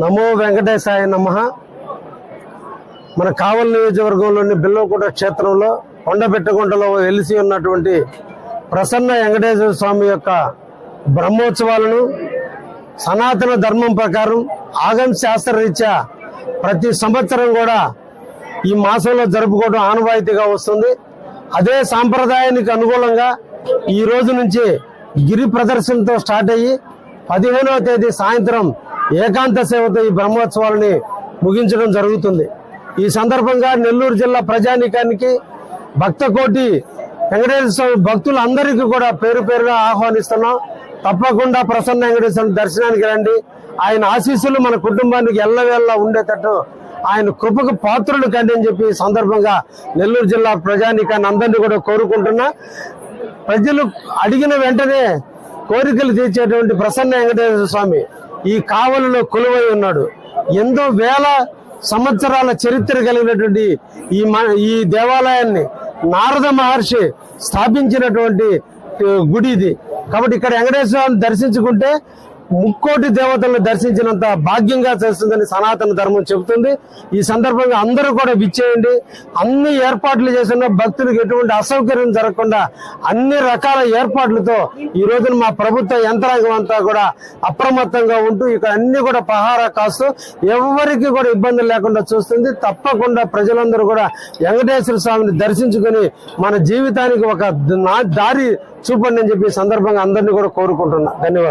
నమో వెంకటేశాయ నమ. మన కావలి నియోజకవర్గంలోని బిల్లవకోట క్షేత్రంలో కొండపెట్టగుంటలో వెలిసి ఉన్నటువంటి ప్రసన్న వెంకటేశ్వర స్వామి యొక్క బ్రహ్మోత్సవాలను సనాతన ధర్మం ప్రకారం ఆగం శాస్త్రరీత్యా ప్రతి సంవత్సరం కూడా ఈ మాసంలో జరుపుకోవడం ఆనవాయితీగా వస్తుంది. అదే సాంప్రదాయానికి అనుకూలంగా ఈ రోజు నుంచి గిరి ప్రదర్శనతో స్టార్ట్ అయ్యి పదిహేనవ తేదీ సాయంత్రం ఏకాంత సేవతో ఈ బ్రహ్మోత్సవాలని ముగించడం జరుగుతుంది. ఈ సందర్భంగా నెల్లూరు జిల్లా ప్రజానీకానికి భక్త కోటి వెంకటేశ్వర స్వామి భక్తులందరికీ కూడా పేరు పేరుగా ఆహ్వానిస్తున్నాం. తప్పకుండా ప్రసన్న వెంకటేశ్వర దర్శనానికి రండి. ఆయన ఆశీస్సులు మన కుటుంబానికి ఎల్లవేళ్ళ ఉండేటట్టు ఆయన కృపకు పాత్రులు కండి అని చెప్పి సందర్భంగా నెల్లూరు జిల్లా ప్రజానీకాన్ని అందరినీ కూడా కోరుకుంటున్నా. ప్రజలు అడిగిన వెంటనే కోరికలు తీర్చేటువంటి ప్రసన్న వెంకటేశ్వర స్వామి ఈ కావలిలో కొలువై ఉన్నాడు. ఎంతో వేల సంవత్సరాల చరిత్ర కలిగినటువంటి ఈ మ- ఈ దేవాలయాన్ని నారద మహర్షి స్థాపించినటువంటి గుడి ఇది. కాబట్టి ఇక్కడ వెంకటేశ్వర స్వామిని దర్శించుకుంటే ముక్కోటి దేవతలను దర్శించినంత భాగ్యంగా చేస్తుందని సనాతన ధర్మం చెబుతుంది. ఈ సందర్భంగా అందరూ కూడా విచ్చేయండి. అన్ని ఏర్పాట్లు చేసిన భక్తులకు ఎటువంటి అసౌకర్యం జరగకుండా అన్ని రకాల ఏర్పాట్లతో ఈ రోజున మా ప్రభుత్వ యంత్రాంగం అంతా కూడా అప్రమత్తంగా ఉంటూ ఇక్కడ అన్ని కూడా పహారా కాస్తూ ఎవరికి కూడా ఇబ్బంది లేకుండా చూస్తుంది. తప్పకుండా ప్రజలందరూ కూడా వెంకటేశ్వర స్వామిని దర్శించుకొని మన జీవితానికి ఒక నా- దారి చూపండి అని చెప్పి ఈ సందర్భంగా అందరినీ కూడా కోరుకుంటున్నా. ధన్యవాదాలు.